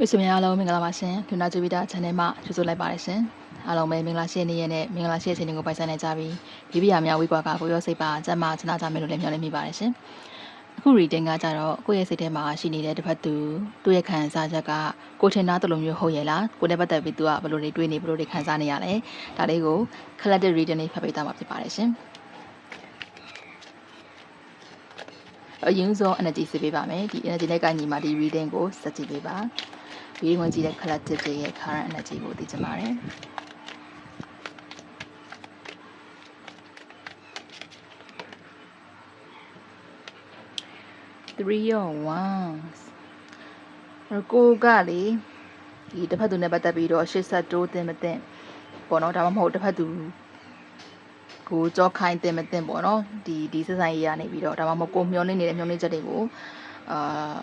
မိတ်ဆွေများအားလုံးမင်္ဂလာပါရှင်လူနာဂျီဗီတာ channel မှာကြိုဆိုလိုက်ပါတယ်ရှင်အားလုံးပဲမင်္ဂလာရှိတဲ့နေ့ရက်နဲ့မင်္ဂလာရှိတဲ့ချိန်တွေကိုပိုင်ဆိုင်နိုင်ကြပြီးဒီဗီဒီယိုများဝေးကွာကကိုရောစိတ်ပါကျမ်းမာချမ်းသာကြမယ်လို့လည်းမျှော်လင့်မိပါတယ်ရှင်အခု reading ကကြတော့ကိုယ့်ရဲ့စိတ်ထဲမှာရှိနေတဲ့တစ်ဖက်သူသူ့ရဲ့ခံစားချက်ကကိုထင်သားတလို့မျိုးဟုတ်ရဲ့လားကိုနဲ့ပတ်သက်ပြီးသူကဘယ်လိုတွေတွေးနေဘယ်လိုတွေခံစားနေရလဲဒါလေးကို collective reading လေးဖတ်ပေးသွားမှာဖြစ်ပါတယ်ရှင် အရင်ဆုံး energy စစ်ပေးပါမယ်ဒီ energy နဲ့ကညီမှာဒီ reading ကိုစက်ကြည့်ပေးပါဒီဝင်ကြည့်တဲ့ collective တွေရဲ့ current energy ကိုသိချင်ပါတယ် three of wands အဲ့ကိုကလေဒီတစ်ဖက်သူနဲ့ပတ်သက်ပြီးတော့ရှေ့ဆက်တိုးတင်မတင်ပေါ့နော်ဒါမှမဟုတ်တစ်ဖက်သူ ကိုကြောခိုင်းတင်မတင်ပေါ့နော်ဒီဒီစဆိုင်ရေးရနေပြီးတော့ဒါမှမဟုတ်ကိုမျောနေနေတဲ့မျောနေချက်တွေကိုအာ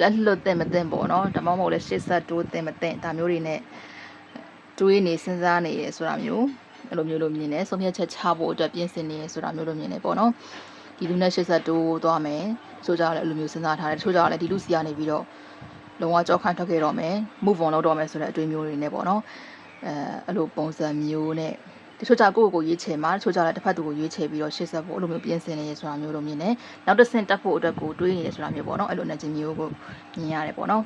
လက်လွတ်တင်မတင်ပေါ့နော်ဒါမှမဟုတ်လည်းရှေ့ဆက်တိုးတင်မတင်ဒါမျိုးတွေနဲ့တွေးနေစဉ်းစားနေရဆိုတာမျိုးအဲ့လိုမျိုးလိုမြင်တယ်ဆုံးဖြတ်ချက်ချဖို့အတွက်ပြင်ဆင်နေရဆိုတာမျိုးလိုမြင်တယ်ပေါ့နော်ဒီလူနဲ့ရှေ့ဆက်တိုးသွားမယ်ဆိုကြလည်းအဲ့လိုမျိုးစဉ်းစားထားတယ်တချို့ကြလည်းဒီလူစီကနေပြီးတော့လုံးဝကြောက်ခိုင်းထွက်ခဲ့တော့မယ် move on လုပ်တော့မယ်ဆိုတဲ့အတွေးမျိုးတွေနဲ့ပေါ့နော်အဲအဲ့လိုပုံစံမျိုးနဲ့ တချို့ကြကိုယ့်ကိုယ်ကိုရွေးချယ်မှာတချို့ကြလည်းတစ်ဖက်သူကိုရွေးချယ်ပြီးတော့ရှေ့ဆက်ဖို့အဲ့လိုမျိုးပြင်ဆင်နေရဆိုတာမျိုးလိုမြင်တယ်နောက်တစ်ဆင့်တက်ဖို့အတွက်ကိုတွေးနေရဆိုတာမျိုးပေါ့နော်အဲ့လို energy မျိုးကိုမြင်ရတယ်ပေါ့နော်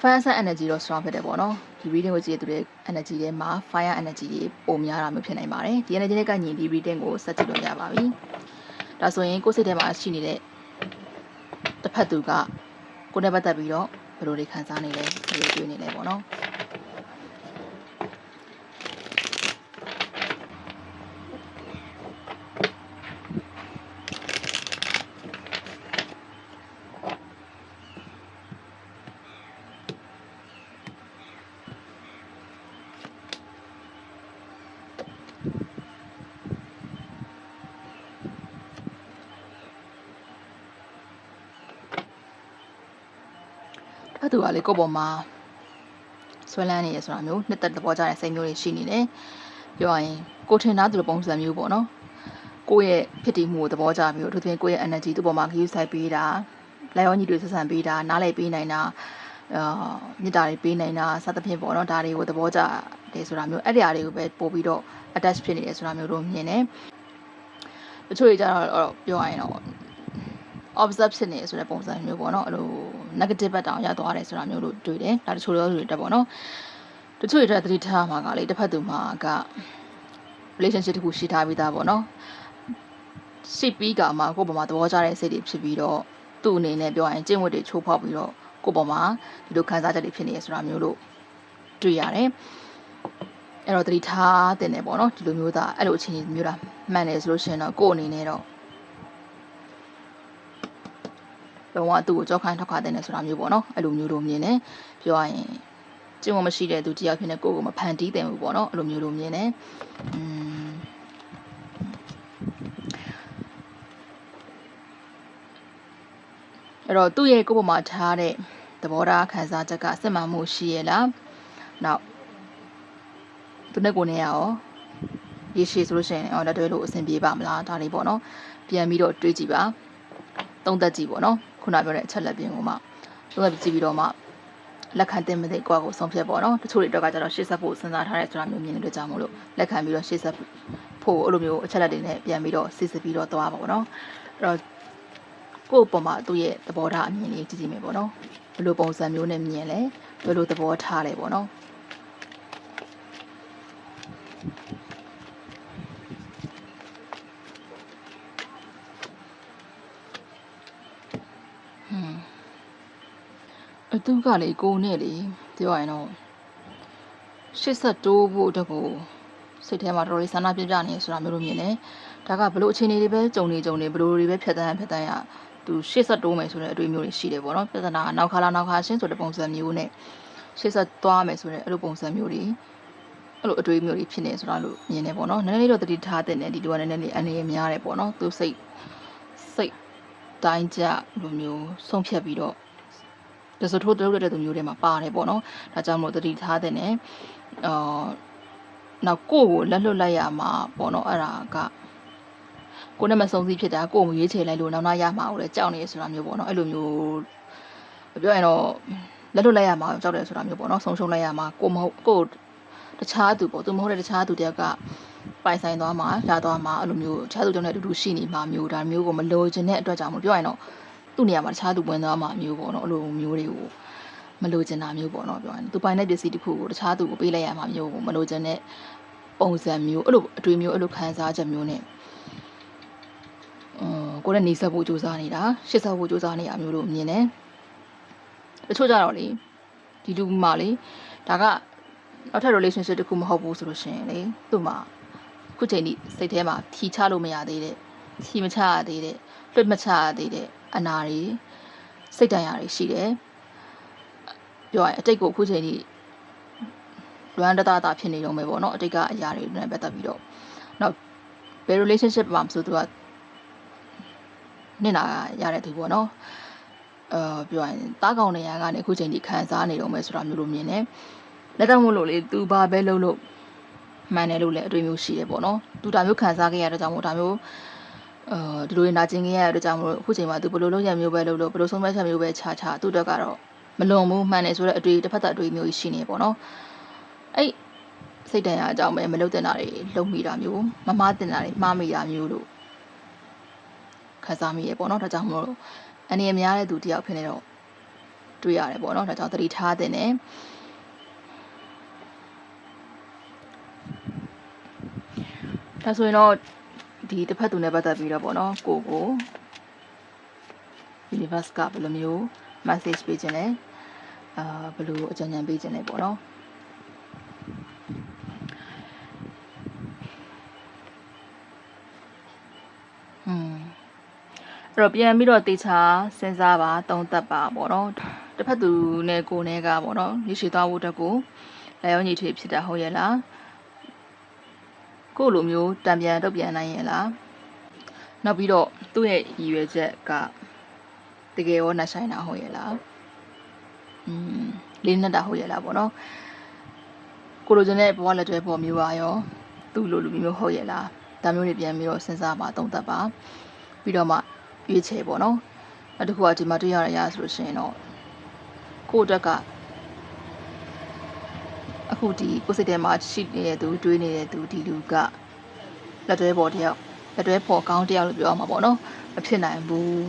fire sign energy တော့ strong ဖြစ်တယ်ပေါ့နော်ဒီ reading ကိုကြည့်ရတဲ့ energy ထဲမှာ fire energy တွေပုံများတာမျိုးဖြစ်နိုင်ပါတယ်ဒီ energy နဲ့ကညီဒီ reading ကိုဆက်ကြည့်လို့ရပါပြီဒါဆိုရင်ကိုယ်စိတ်ထဲမှာရှိနေတဲ့တစ်ဖက်သူကကိုယ်နဲ့ပတ်သက်ပြီးတော့ဘယ်လိုတွေခံစားနေလဲဘယ်လိုတွေးနေလဲပေါ့နော် ဖတ်သူကလေကိုယ့်ပေါ်မှာဆွဲလန်းနေရဆိုတာမျိုးနှစ်သက်သဘောကျတဲ့စိတ်မျိုးတွေရှိနေတယ်ပြောရရင်ကိုထင်သားသူလိုပုံစံမျိုးပေါ့နော်ကိုယ့်ရဲ့ဖြစ်တည်မှုကိုသဘောကျပြီးတော့သူတင်ကိုယ့်ရဲ့ energy သူ့ပေါ်မှာခရီးဆိုင်ပေးတာလက်ရောညီတွေဆက်ဆံပေးတာနားလည်ပေးနိုင်တာအာမြစ်တာတွေပေးနိုင်တာစသဖြင့်ပေါ့နော်ဒါတွေကိုသဘောကျတယ်ဆိုတာမျိုးအဲ့ဒီအရာတွေကိုပဲပို့ပြီးတော့ attach ဖြစ်နေတယ်ဆိုတာမျိုးတို့မြင်တယ်တချို့တွေကျတော့ပြောရရင်တော့ observe ဖြစ်နေဆိုတဲ့ပုံစံမျိုးပေါ့နော်အဲ့လို negative ဘက်တောင်ရသွားတယ်ဆိုတာမျိုးလို့တွေ့တယ်ဒါတချို့ရောတွေတက်ပေါ့နော်တချို့တွေတက်သတိထားမှာကလေတစ်ဖက်သူမှာက relationship တခုရှိထားပြီးသားပေါ့နော်ရှိပြီးကမှကိုယ့်ဘဝမှာသဘောကျတဲ့စိတ်တွေဖြစ်ပြီးတော့သူ့အနေနဲ့ပြောရင်ကျင့်ဝတ်တွေချိုးဖောက်ပြီးတော့ကိုယ့်ဘဝမှာဒီလိုခံစားချက်တွေဖြစ်နေရဆိုတာမျိုးလို့တွေ့ရတယ်အဲ့တော့သတိထားတင်တယ်ပေါ့နော်ဒီလိုမျိုးသားအဲ့လိုအခြေအနေမျိုးတာမှန်တယ်ဆိုလို့ရှိရင်တော့ကိုယ့်အနေနဲ့တော့ လုံးဝသူ့ကိုကြောက်ခိုင်းထောက်ခါတဲ့နေဆိုတာမျိုးပေါ့နော်အဲ့လိုမျိုးလိုမြင်တယ်ပြောရရင်ကျင့်ဝတ်မရှိတဲ့သူတယောက်ဖြစ်နေကိုယ့်ကိုမဖန်တီးတယ်ဘူးပေါ့နော်အဲ့လိုမျိုးလိုမြင်တယ်อืมအဲ့တော့သူ့ရဲ့ကိုယ့်ပေါ်မှာထားတဲ့သဘောထားခံစားချက်ကစစ်မှန်မှုရှိရဲ့လားနောက်သူနဲ့ကိုယ်နဲ့ရောရေရှည်ဆိုလို့ရှိရင်အော်လက်တွဲလို့အဆင်ပြေပါမလားဒါလေးပေါ့နော်ပြန်ပြီးတော့တွေးကြည့်ပါသုံးသက်ကြည့်ပေါ့နော် ခုနပြောတဲ့အချက်လက်ပြင်ကိုမှသုံးသက်ကြည့်ပြီးတော့မှလက်ခံတင်မသိကွာကိုဆုံးဖြတ်ပေါ့နော်တချို့တွေတော့ကကြတော့ရှေ့ဆက်ဖို့စဉ်းစားထားတဲ့ဆိုတာမျိုးမြင်နေတဲ့ကြောင့်မို့လို့လက်ခံပြီးတော့ရှေ့ဆက်ဖို့အဲ့လိုမျိုးအချက်လက်တွေနဲ့ပြန်ပြီးတော့စစ်စစ်ပြီးတော့သွားပါပေါ့နော်အဲ့တော့ကိုယ့်ပုံမှာသူ့ရဲ့သဘောထားအမြင်လေးကြည့်ကြည့်မယ်ပေါ့နော်ဘယ်လိုပုံစံမျိုးနဲ့မြင်လဲဘယ်လိုသဘောထားလဲပေါ့နော် အတူကလေကိုနဲ့လေပြောရရင်တော့ရှစ်ဆက်တိုးဖို့အတွက်ကိုစိတ်ထဲမှာတော်တော်လေးဆန္ဒပြပြနေဆိုတာမျိုးလိုမြင်တယ်ဒါကဘလို့အခြေအနေတွေပဲကြုံနေကြုံနေဘလို့တွေပဲဖြတ်တန်းဖြတ်တန်းရသူရှစ်ဆက်တိုးမယ်ဆိုတဲ့အတွေ့အမျိုးတွေရှိတယ်ပေါ့နော်ပြဿနာကနောက်ခါလာနောက်ခါရှင်းဆိုတဲ့ပုံစံမျိုးနဲ့ရှစ်ဆက်သွားမယ်ဆိုတဲ့အဲ့လိုပုံစံမျိုးတွေအဲ့လိုအတွေ့အမျိုးတွေဖြစ်နေဆိုတာလို့မြင်တယ်ပေါ့နော်နည်းနည်းလေးတော့တတိထားတဲ့နဲ့ဒီလိုကနည်းနည်းလေးအနေရများတယ်ပေါ့နော်သူစိတ်စိတ်တိုင်းကြလိုမျိုးဆုံးဖြတ်ပြီးတော့ ဒါဆိုထိုးတုပ်တဲ့သူမျိုးတွေမှာပါတယ်ပေါ့နော်ဒါကြောင့်မို့တတိထားတဲ့နဲ့အာနောက်ကိုယ့်ကိုလက်လွတ်လိုက်ရမှာပေါ့နော်အဲ့ဒါကကိုယ်နဲ့မဆုံးစည်းဖြစ်တာကိုယ်ကိုရွေးချယ်လိုက်လို့နောက်နောက်ရမှာကိုလည်းကြောက်နေရဆိုတာမျိုးပေါ့နော်အဲ့လိုမျိုးပြောရင်တော့လက်လွတ်လိုက်ရမှာကြောက်တယ်ဆိုတာမျိုးပေါ့နော်ဆုံးရှုံးလိုက်ရမှာကိုမဟုတ်ကိုတခြားသူပေါ့သူမဟုတ်တဲ့တခြားသူတယောက်ကပိုင်ဆိုင်သွားမှာရသွားမှာအဲ့လိုမျိုးတခြားသူကြောင့်လည်းအတူတူရှိနေမှာမျိုးဒါမျိုးကိုမလိုချင်တဲ့အတွက်ကြောင့်မပြောရင်တော့ သူ့နေရာမှာတခြားသူဝင်သွားမှာမျိုးပေါ့နော်အဲ့လိုမျိုးတွေကိုမလိုချင်တာမျိုးပေါ့နော်ပြောရင်သူပိုင်တဲ့ပစ္စည်းတစ်ခုကိုတခြားသူကိုပေးလိုက်ရမှာမျိုးကိုမလိုချင်တဲ့ပုံစံမျိုးအဲ့လိုအတွေ့မျိုးအဲ့လိုခံစားချက်မျိုးနဲ့အင်းကိုယ်နဲ့နေဆက်ဖို့ကြိုးစားနေတာရှစ်ဆက်ဖို့ကြိုးစားနေတာမျိုးလို့မြင်တယ်တချို့ကြတော့လေဒီလူမှလေဒါကနောက်ထပ် relationship တစ်ခုမဟုတ်ဘူးဆိုလို့ရှိရင်လေသူ့မှာခုချိန်ထိစိတ်ထဲမှာဖြီချလို့မရသေးတဲ့ဖြီမချရသေးတဲ့လွတ်မချရသေးတဲ့ အနာတွေစိတ်တန်ရာတွေရှိတယ်ပြောရရင်အတိတ်ကိုအခုချိန်ထိလွမ်းတသားတာဖြစ်နေတော့မယ်ပေါ့နော်အတိတ်ကအရာတွေနဲ့ပတ်သက်ပြီးတော့နောက်ဘယ် relationship မှာမဆိုသူကနင့်နာရတဲ့သူပေါ့နော်အာပြောရရင်တားကောင်နေရကနေအခုချိန်ထိခံစားနေတော့မယ်ဆိုတာမျိုးလိုမြင်တယ်လက်တော့မလို့လေသူဘာပဲလုပ်လို့မှန်တယ်လို့လည်းအတွေ့မျိုးရှိတယ်ပေါ့နော်သူဒါမျိုးခံစားခဲ့ရတဲ့ကြောင့်မို့ဒါမျိုး အာဒီလိုနာကျင်ခဲ့ရတဲ့အတွက်ကြောင့်မို့အခုချိန်မှာသူဘယ်လိုလုပ်ရမျိုးပဲလုပ်လို့ဘယ်လိုဆုံးဖြတ်ချက်မျိုးပဲခြားခြားသူ့အတွက်ကတော့မလွန်ဘူးမှန်တယ်ဆိုတဲ့အတွေ့တစ်ဖက်သက်အတွေ့မျိုးရှိနေပေါ့နော်အဲ့စိတ်တန်ရအကြောင်းပဲမလုပ်တင်တာတွေလုပ်မိတာမျိုးမမားတင်တာတွေမှားမိတာမျိုးလို့ခံစားမိရပေါ့နော်ဒါကြောင့်မို့လို့အနေအများတဲ့သူတယောက်ဖြစ်နေတော့တွေ့ရတယ်ပေါ့နော်ဒါကြောင့်သတိထားတဲ့နဲ့ဒါဆိုရင်တော့ ဒီတစ်ဖက်သူနဲ့ပတ်သက်ပြီးတော့ပေါ့နော်ကိုကို universe ကဘယ်လိုမျိုး message ပေးခြင်းလဲအာဘယ်လိုအကြံဉာဏ်ပေးခြင်းလဲပေါ့နော်อืมအဲ့တော့ပြန်ပြီးတော့တေချာစဉ်းစားပါသုံးသပ်ပါပေါ့နော်တစ်ဖက်သူနဲ့ကိုယ်နဲ့ကပေါ့နော်ရရှိသွားဖို့အတွက်ကိုလည်းရောညီထွေဖြစ်တာဟုတ်ရဲ့လား ကိုယ့်လိုမျိုးတံပြန်တော့ပြန်နိုင်ရဲ့လားနောက်ပြီးတော့သူ့ရဲ့ရည်ရွယ်ချက်ကတကယ်ရောနှဆိုင်တာဟုတ်ရဲ့လားอืมလေးနဲ့တာဟုတ်ရဲ့လားပေါ့နော်ကိုလိုချင်တဲ့ဘဝလက်တွဲပေါ်မျိုးပါရောသူ့လိုလူမျိုးဟုတ်ရဲ့လားဒါမျိုးတွေပြန်ပြီးတော့စဉ်းစားပါသုံးသပ်ပါပြီးတော့မှရွေးချယ်ပေါ့နော်နောက်တစ်ခုကဒီမှာတွေ့ရရရဆိုလို့ရှိရင်တော့ကိုယ့်အတွက်က အခုဒီကိုယ်စိတ်ထဲမှာရှိနေတဲ့သူတွေးနေတဲ့သူဒီလူကလက်တွဲပေါ်တယောက်လက်တွဲပေါ်ကောင်းတယောက်လို့ပြောရမှာပေါ့နော်မဖြစ်နိုင်ဘူး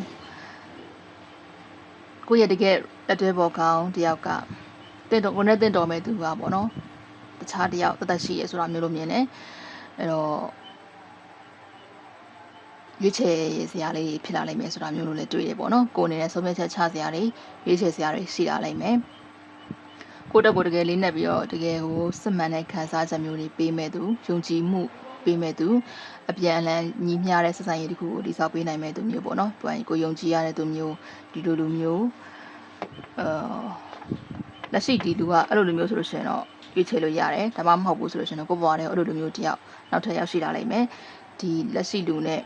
ကိုယ့်ရဲ့တကယ်လက်တွဲပေါ်ကောင်းတယောက်ကတင့်တော်ကိုနဲ့တင့်တော်မဲ့သူကပေါ့နော်တခြားတယောက်တသက်ရှိရဲဆိုတာမျိုးလို့မြင်တယ်အဲ့တော့ရွေးချယ်စရာလေးဖြစ်လာနိုင်မယ်ဆိုတာမျိုးလို့လည်းတွေ့ရပေါ့နော်ကိုယ်အနေနဲ့ဆုံးဖြတ်ချက်ချစရာတွေရွေးချယ်စရာတွေရှိလာနိုင်မယ် ကိုတက်ကိုတကယ်လေးနဲ့ပြီးတော့တကယ်ဟိုစစ်မှန်တဲ့ခံစားချက်မျိုးတွေပေးမဲ့သူယုံကြည်မှုပေးမဲ့သူအပြန်အလှန်ညီမျှတဲ့ဆက်ဆံရေးတစ်ခုကိုတည်ဆောက်ပေးနိုင်မဲ့သူမျိုးပေါ့နော်သူကကိုယုံကြည်ရတဲ့သူမျိုးဒီလိုလူမျိုးအာလက်ရှိဒီလူကအဲ့လိုလူမျိုးဆိုလို့ရှိရင်တော့ရွေးချယ်လို့ရတယ်ဒါမှမဟုတ်ဘူးဆိုလို့ရှိရင်တော့ကိုယ့်ဘဝထဲအဲ့လိုလူမျိုးတယောက်နောက်ထပ်ရောက်ရှိလာနိုင်မယ်ဒီလက်ရှိလူနဲ့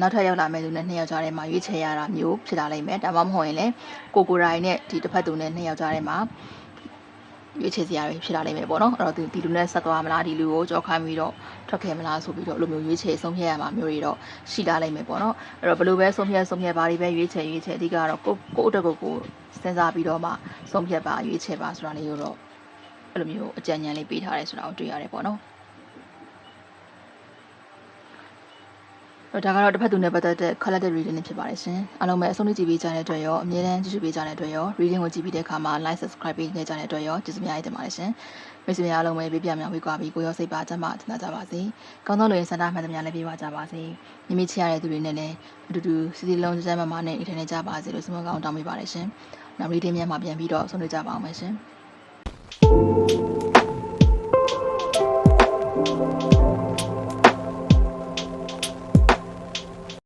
နောက်ထပ်ရောက်လာမဲ့သူနဲ့နှစ်ယောက်ကြားထဲမှာရွေးချယ်ရတာမျိုးဖြစ်လာနိုင်မယ်ဒါမှမဟုတ်ရင်လည်းကိုကိုရိုင်းနဲ့ဒီတစ်ဖက်သူနဲ့နှစ်ယောက်ကြားထဲမှာ ရွေးချယ်စရာတွေဖြစ်လာနိုင်မယ်ပေါ့နော်အဲ့တော့ဒီဒီလူနဲ့ဆက်သွားမလားဒီလူကိုကြောက်ခိုင်းပြီးတော့ထွက်ခဲ့မလားဆိုပြီးတော့အဲ့လိုမျိုးရွေးချယ်ဆုံးဖြတ်ရမှာမျိုးတွေတော့ရှိလာနိုင်မယ်ပေါ့နော်အဲ့တော့ဘယ်လိုပဲဆုံးဖြတ်ဆုံးဖြတ်ပါလိပဲရွေးချယ်ရွေးချယ်အဓိကတော့ကိုကိုအတွက်ကိုကိုစဉ်းစားပြီးတော့မှဆုံးဖြတ်ပါရွေးချယ်ပါဆိုတာလေးကိုတော့အဲ့လိုမျိုးအကြံဉာဏ်လေးပေးထားတယ်ဆိုတာကိုတွေ့ရတယ်ပေါ့နော် ဒါကတော့တစ်ဖက်သူနဲ့ပတ်သက်တဲ့ collective reading ဖြစ်ပါတယ်ရှင်အားလုံးပဲအဆုံးထိကြည့်ပေးကြတဲ့အတွက်ရောအမြဲတမ်းကြည့်ရှုပေးကြတဲ့အတွက်ရော reading ကိုကြည့်ပြီးတဲ့အခါမှာ like subscribe ပေးနေကြတဲ့အတွက်ရောကျေးဇူးများတင်ပါတယ်ရှင်မိတ်ဆွေများအားလုံးပဲပြပြများဝေးကွာပြီးကိုရောစိတ်ပါကြမှာတင်ကြပါစေကောင်းသောလူရင်စန္ဒမှန်သမျှလည်းပြေပါကြပါစေမိမိချရတဲ့သူတွေနဲ့လည်းအတူတူစီစီလုံးကြမ်းမမနဲ့နေထိုင်နေကြပါစေလို့ဆုမကောင်းတောင်းပေးပါတယ်ရှင်နောက် reading များမှာပြန်ပြီးတော့ဆုံးဖြတ်ကြပါအောင်မယ်ရှင်